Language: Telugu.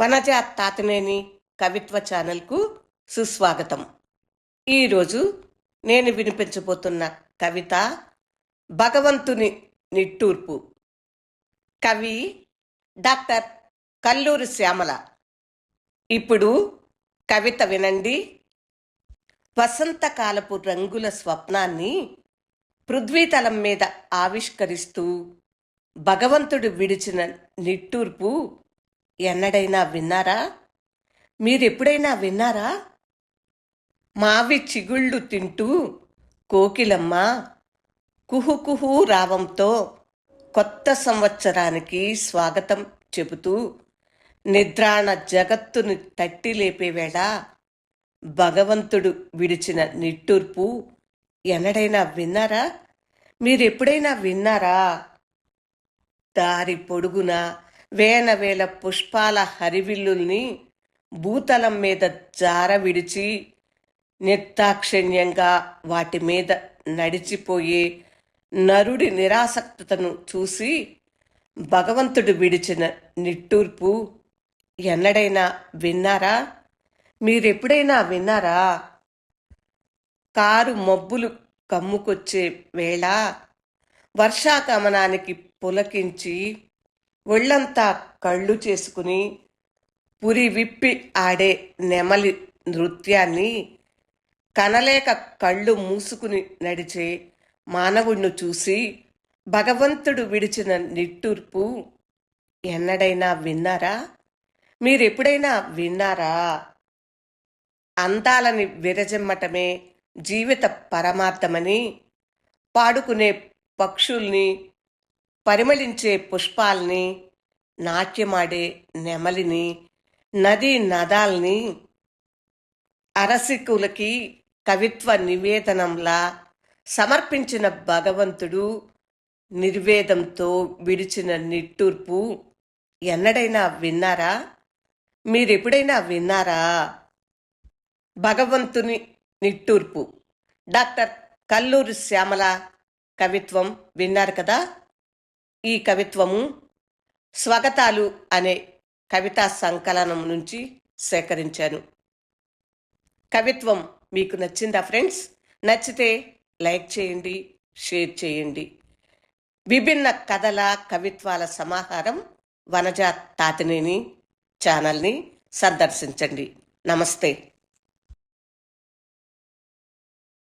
వనజ తాతనేని కవిత్వ ఛానల్కు సుస్వాగతం. ఈరోజు నేను వినిపించబోతున్న కవిత భగవంతుని నిట్టూర్పు. కవి డాక్టర్ కల్లూరి శ్యామల. ఇప్పుడు కవిత వినండి. వసంతకాలపు రంగుల స్వప్నాన్ని పృథ్వీతలం మీద ఆవిష్కరిస్తూ భగవంతుడు విడిచిన నిట్టూర్పు ఎన్నడైనా విన్నారా? మీరెప్పుడైనా విన్నారా? మావి చిగుళ్ళు తింటూ కోకిలమ్మ కుహు కుహు రావంతో కొత్త సంవత్సరానికి స్వాగతం చెబుతూ నిద్రాణ జగత్తును తట్టి లేపేవేళ భగవంతుడు విడిచిన నిట్టూర్పు ఎన్నడైనా విన్నారా? మీరెప్పుడైనా విన్నారా? దారి పొడుగున వేల వేల పుష్పాల హరివిల్లుల్ని భూతలం మీద జార విడిచి నిర్దాక్షిణ్యంగా వాటి మీద నడిచిపోయే నరుడి నిరాసక్తతను చూసి భగవంతుడు విడిచిన నిట్టూర్పు ఎన్నడైనా విన్నారా? మీరెప్పుడైనా విన్నారా? కారు మబ్బులు కమ్ముకొచ్చే వేళ వర్షాగమనానికి పులకించి ఒళ్ళంతా కళ్ళు చేసుకుని పురి విప్పి ఆడే నెమలి నృత్యాన్ని కనలేక కళ్ళు మూసుకుని నడిచే మానవుణ్ణి చూసి భగవంతుడు విడిచిన నిట్టూర్పు ఎన్నడైనా విన్నారా? మీరెప్పుడైనా విన్నారా? అందాలని విరజమ్మటమే జీవిత పరమార్థమని పాడుకునే పక్షుల్ని పరిమళించే పుష్పాల్ని నాట్యమాడే నెమలిని నదీ నదాల్ని అరసికులకి కవిత్వ నివేదనంలా సమర్పించిన భగవంతుడు నిర్వేదంతో విడిచిన నిట్టూర్పు ఎన్నడైనా విన్నారా? మీరెప్పుడైనా విన్నారా? భగవంతుని నిట్టూర్పు. డాక్టర్ కల్లూరి శ్యామల కవిత్వం విన్నారు కదా? ఈ కవిత్వము స్వగతాలు అనే కవితా సంకలనం నుంచి సేకరించాను. కవిత్వం మీకు నచ్చిందా ఫ్రెండ్స్? నచ్చితే లైక్ చేయండి షేర్ చేయండి. విభిన్న కథల కవిత్వాల సమాహారం వనజ తాతినేని ఛానల్ని సందర్శించండి. నమస్తే.